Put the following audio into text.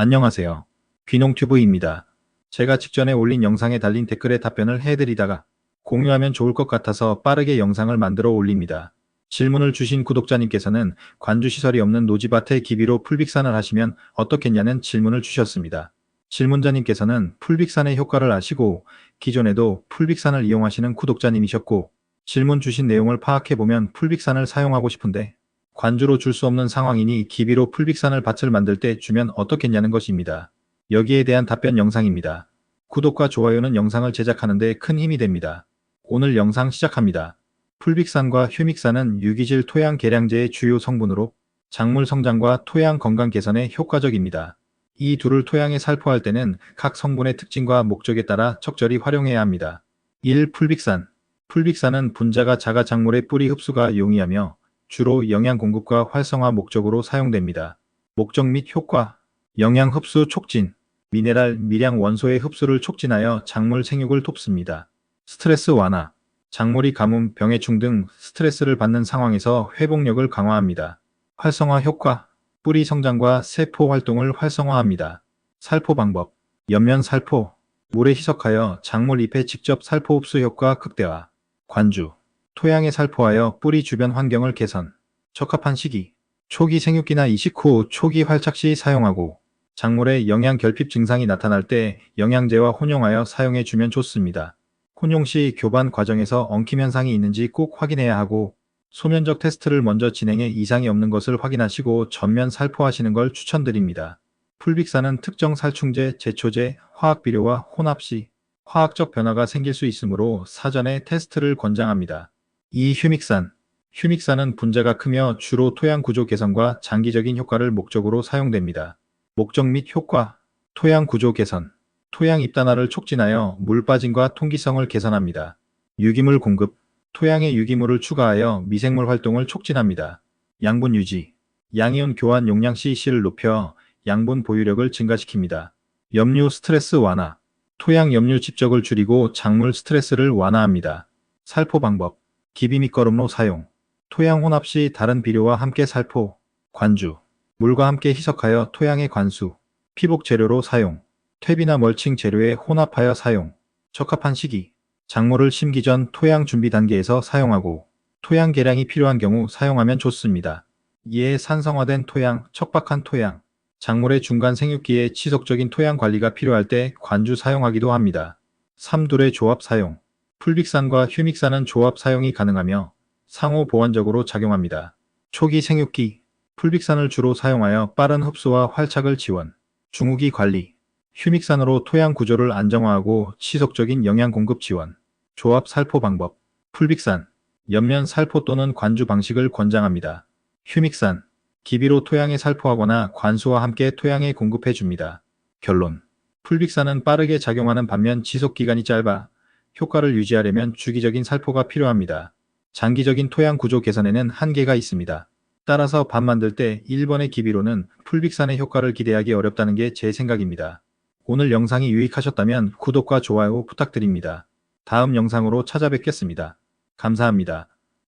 안녕하세요. 귀농튜브입니다. 제가 직전에 올린 영상에 달린 댓글에 답변을 해드리다가 공유하면 좋을 것 같아서 빠르게 영상을 만들어 올립니다. 질문을 주신 구독자님께서는 관주시설이 없는 노지밭에 기비로 풀빅산을 하시면 어떻겠냐는 질문을 주셨습니다. 질문자님께서는 풀빅산의 효과를 아시고 기존에도 풀빅산을 이용하시는 구독자님이셨고 질문 주신 내용을 파악해보면 풀빅산을 사용하고 싶은데 관주로 줄 수 없는 상황이니 기비로 풀빅산을 밭을 만들 때 주면 어떻겠냐는 것입니다. 여기에 대한 답변 영상입니다. 구독과 좋아요는 영상을 제작하는데 큰 힘이 됩니다. 오늘 영상 시작합니다. 풀빅산과 휴믹산은 유기질 토양 개량제의 주요 성분으로 작물 성장과 토양 건강 개선에 효과적입니다. 이 둘을 토양에 살포할 때는 각 성분의 특징과 목적에 따라 적절히 활용해야 합니다. 1. 풀빅산 풀빅산은 분자가 자가 작물의 뿌리 흡수가 용이하며 주로 영양 공급과 활성화 목적으로 사용됩니다. 목적 및 효과 영양 흡수 촉진 미네랄, 미량 원소의 흡수를 촉진하여 작물 생육을 돕습니다. 스트레스 완화 작물이 가뭄, 병해충 등 스트레스를 받는 상황에서 회복력을 강화합니다. 활성화 효과 뿌리 성장과 세포 활동을 활성화합니다. 살포 방법 옆면 살포 물에 희석하여 작물 잎에 직접 살포 흡수 효과 극대화 관주 토양에 살포하여 뿌리 주변 환경을 개선 적합한 시기 초기 생육기나 이식 후 초기 활착 시 사용하고 작물에 영양 결핍 증상이 나타날 때 영양제와 혼용하여 사용해 주면 좋습니다. 혼용 시 교반 과정에서 엉킴 현상이 있는지 꼭 확인해야 하고 소면적 테스트를 먼저 진행해 이상이 없는 것을 확인하시고 전면 살포하시는 걸 추천드립니다. 풀빅산은 특정 살충제, 제초제, 화학비료와 혼합 시 화학적 변화가 생길 수 있으므로 사전에 테스트를 권장합니다. 2. 휴믹산 휴믹산은 분자가 크며 주로 토양 구조 개선과 장기적인 효과를 목적으로 사용됩니다. 목적 및 효과 토양 구조 개선 토양 입단화를 촉진하여 물 빠짐과 통기성을 개선합니다. 유기물 공급 토양에 유기물을 추가하여 미생물 활동을 촉진합니다. 양분 유지 양이온 교환 용량 CC를 높여 양분 보유력을 증가시킵니다. 염류 스트레스 완화 토양 염류 집적을 줄이고 작물 스트레스를 완화합니다. 살포 방법 기비 밑거름로 사용. 토양 혼합 시 다른 비료와 함께 살포. 관주. 물과 함께 희석하여 토양의 관수. 피복 재료로 사용. 퇴비나 멀칭 재료에 혼합하여 사용. 적합한 시기. 작물을 심기 전 토양 준비 단계에서 사용하고 토양 개량이 필요한 경우 사용하면 좋습니다. 이에 산성화된 토양, 척박한 토양, 작물의 중간 생육기에 지속적인 토양 관리가 필요할 때 관주 사용하기도 합니다. 삼둘의 조합 사용 풀빅산과 휴믹산은 조합 사용이 가능하며 상호 보완적으로 작용합니다. 초기 생육기 풀빅산을 주로 사용하여 빠른 흡수와 활착을 지원, 중후기 관리, 휴믹산으로 토양 구조를 안정화하고 지속적인 영양 공급 지원, 조합 살포 방법, 풀빅산, 옆면 살포 또는 관주 방식을 권장합니다. 휴믹산, 기비로 토양에 살포하거나 관수와 함께 토양에 공급해 줍니다. 결론, 풀빅산은 빠르게 작용하는 반면 지속 기간이 짧아 효과를 유지하려면 주기적인 살포가 필요합니다. 장기적인 토양 구조 개선에는 한계가 있습니다. 따라서 밥 만들 때 1번의 기비로는 풀빅산의 효과를 기대하기 어렵다는 게 제 생각입니다. 오늘 영상이 유익하셨다면 구독과 좋아요 부탁드립니다. 다음 영상으로 찾아뵙겠습니다. 감사합니다.